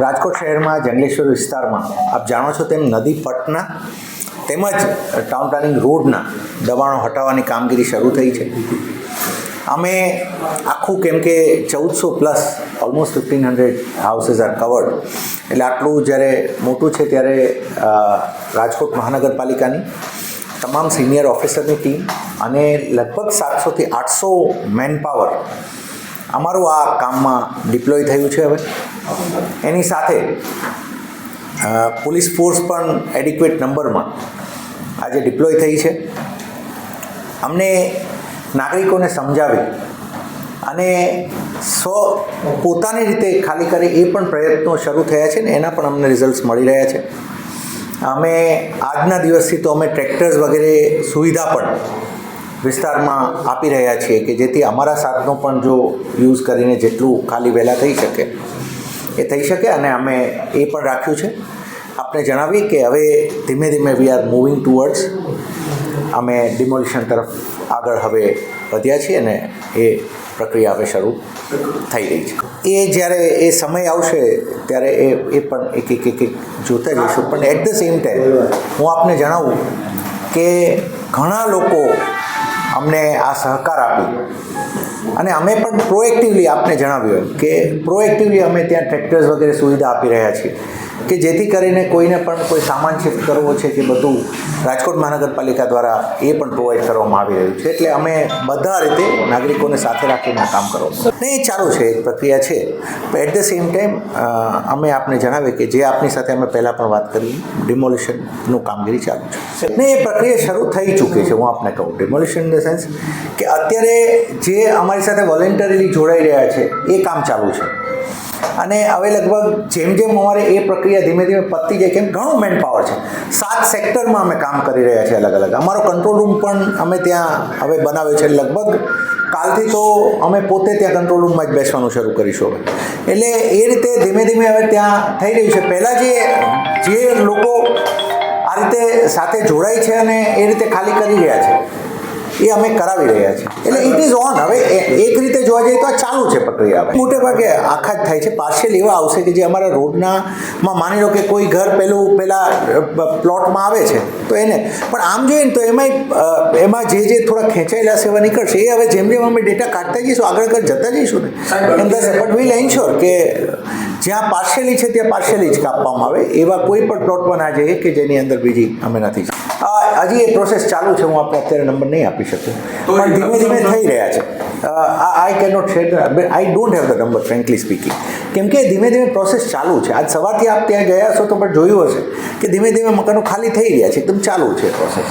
રાજકોટ શહેરમાં, જંગલેશ્વર વિસ્તારમાં, આપ જાણો છો તેમ નદી પટના તેમજ ટાઉન પ્લાનિંગ રોડના દબાણો હટાવવાની કામગીરી શરૂ થઈ છે. અમે આખું કેમ કે ચૌદસો plus almost fifteen hundred houses are covered એટલે આટલું જ્યારે મોટું છે ત્યારે રાજકોટ મહાનગરપાલિકાની તમામ સિનિયર ઓફિસરની ટીમ અને લગભગ સાતસોથી આઠસો મેન પાવર અમારું આ કામમાં ડિપ્લોય થયું છે હવે. એની સાથે પોલીસ ફોર્સ પણ એડિક્વેટ નંબરમાં આજે ડિપ્લોય થઈ છે. અમને નાગરિકોને સમજાવી અને સ્વ પોતાની રીતે ખાલી કરે એ પણ પ્રયત્નો શરૂ થયા છે ને એના પણ અમને રિઝલ્ટ્સ મળી રહ્યા છે. અમે આજના દિવસથી તો અમે ટ્રેક્ટર્સ વગેરે સુવિધા પણ વિસ્તારમાં આપી રહ્યા છીએ કે જેથી અમારા સાધનો પણ જો યુઝ કરીને જેટલું ખાલી વહેલા થઈ શકે, એ થઈ શકે અને અમે એ પણ રાખ્યું છે. આપણે જણાવીએ કે હવે ધીમે ધીમે વી આર મૂવિંગ ટુવર્ડ્સ અમે ડિમોલિશન તરફ આગળ હવે વધ્યા છીએ અને એ પ્રક્રિયા હવે શરૂ થઈ રહી છે. એ જ્યારે એ સમય આવશે ત્યારે એ એ પણ એક એક એક જોતા જઈશું. પણ એટ ધ સેમ ટાઈમ હું આપને જણાવું કે ઘણા લોકો અમને આ સહકાર આપ્યો અને અમે પણ પ્રોએક્ટિવલી આપને જણાવ્યું કે પ્રોએક્ટિવલી અમે ત્યાં ટ્રેક્ટર્સ વગેરે સુવિધા આપી રહ્યા છીએ કે જેથી કરીને કોઈને પણ કોઈ સામાન શિફ્ટ કરવો છે કે બધું રાજકોટ મહાનગરપાલિકા દ્વારા એ પણ પ્રોવાઈડ કરવામાં આવી રહ્યું છે. એટલે અમે બધા રીતે નાગરિકોને સાથે રાખીને કામ કરવાનું ને એ ચાલુ છે, એક પ્રક્રિયા છે. એટ ધ સેમ ટાઈમ અમે આપને જણાવીએ કે જે આપની સાથે અમે પહેલાં પણ વાત કરી ડિમોલિશનનું કામગીરી ચાલુ છે. ને એ પ્રક્રિયા શરૂ થઈ ચૂકી છે, હું આપને કહું ડિમોલિશન ઇન ધ સેન્સ કે અત્યારે જે અમારી સાથે વોલેન્ટરીલી જોડાઈ રહ્યા છે, એ કામ ચાલુ છે. અને હવે લગભગ જેમ જેમ અમારે એ પ્રક્રિયા ધીમે ધીમે પતતી જાય, કેમ ઘણું મેન પાવર છે. સાત સેક્ટરમાં અમે કામ કરી રહ્યા છીએ અલગ અલગ. અમારો કંટ્રોલ રૂમ પણ અમે ત્યાં હવે બનાવ્યો છે. લગભગ કાલથી તો અમે પોતે ત્યાં કંટ્રોલ રૂમમાં જ બેસવાનું શરૂ કરીશું હવે. એટલે એ રીતે ધીમે ધીમે હવે ત્યાં થઈ રહ્યું છે. પહેલાં જે જે લોકો આ રીતે સાથે જોડાય છે અને એ રીતે ખાલી કરી રહ્યા છે. એ અમે કરાવી રહ્યા છીએ એટલે ઇટ ઇઝ ઓન હવે એક રીતે જોવા જઈએ તો આ ચાલુ છે પ્રક્રિયા હવે. મોટે ભાગે આખા જ થાય છે. પાર્શિયલ એવા આવશે કે જે અમારા રોડના માં માની લો કે કોઈ ઘર પેલું પેલા પ્લોટમાં આવે છે તો એને. પણ આમ જોઈએ ને તો એમાં એમાં જે જે થોડા ખેંચાયેલા સેવા નીકળશે એ હવે જેમ જેમ અમે ડેટા કાઢતા જઈશું આગળ જતા જઈશું ને. એમ થશે બટ વિલ એન્શ્યોર કે જ્યાં પાર્શિયલી છે ત્યાં પાર્શિયલી જ કાપવામાં આવે. એવા કોઈ પણ પ્લોટમાં ના જઈએ કે જેની અંદર બીજી અમે નથી હજી એ પ્રોસેસ ચાલુ છે હું આપણે અત્યારે નંબર નહીં આપી શકું. પણ ધીમે ધીમે થઈ રહ્યા છે. I can not share I don't have the number frankly speaking કેમ કે ધીમે ધીમે પ્રોસેસ ચાલુ છે. આજ સવારથી આપ ત્યાં ગયા છો તો પણ જોયું હશે કે ધીમે ધીમે મકાનો ખાલી થઈ રહ્યા છે. એકદમ ચાલુ છે પ્રોસેસ